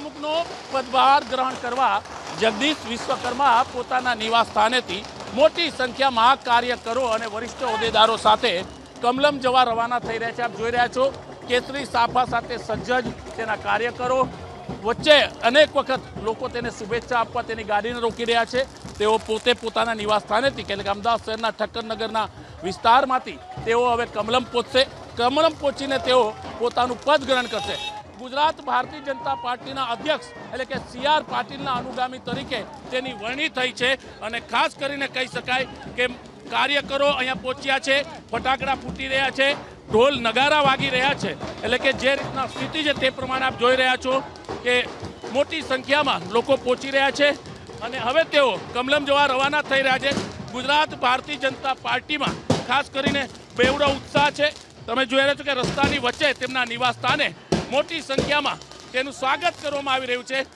પ્રમુખનો પદભાર ગ્રહણ કરવા જગદીશ વિશ્વકર્મા પોતાના નિવાસ સ્થાનેથી મોટી સંખ્યામાં કાર્યકરો અને વરિષ્ઠ હોદ્દેદારો સાથે કમલમ જવા રવાના થઈ રહ્યા છે. આપ જોઈ રહ્યા છો, કેસરી સાફા સાથે સજ્જજ તેના કાર્યકરો. વચ્ચે અનેક વખત લોકો તેને શુભેચ્છા આપવા તેની ગાડીને રોકી રહ્યા છે. તેઓ પોતે પોતાના નિવાસ સ્થાનેથી એટલે કે અમદાવાદ શહેરના ઠક્કરનગરના વિસ્તારમાંથી તેઓ હવે કમલમ પહોંચશે. કમલમ પહોંચીને તેઓ પોતાનું પદ ગ્રહણ કરશે. ગુજરાત ભારતીય જનતા પાર્ટીના અધ્યક્ષ એટલે કે સી આર પાટીલના અનુગામી તરીકે તેની વરણી થઈ છે અને ખાસ કરીને કહી શકાય કે કાર્યકરો અહીંયા પહોંચ્યા છે, ફટાકડા ફૂટી રહ્યા છે, ઢોલ નગારા વાગી રહ્યા છે. એટલે કે જે રીતના સ્થિતિ છે તે પ્રમાણે આપ જોઈ રહ્યા છો કે મોટી સંખ્યામાં લોકો પહોંચી રહ્યા છે અને હવે તેઓ કમલમ જવા રવાના થઈ રહ્યા છે. ગુજરાત ભારતીય જનતા પાર્ટીમાં ખાસ કરીને બેવડો ઉત્સાહ છે. તમે જોઈ રહ્યા છો કે રસ્તાની વચ્ચે તેમના નિવાસ સ્થાને મોટી સંખ્યામાં તેનું સ્વાગત કરવામાં આવી રહ્યું છે.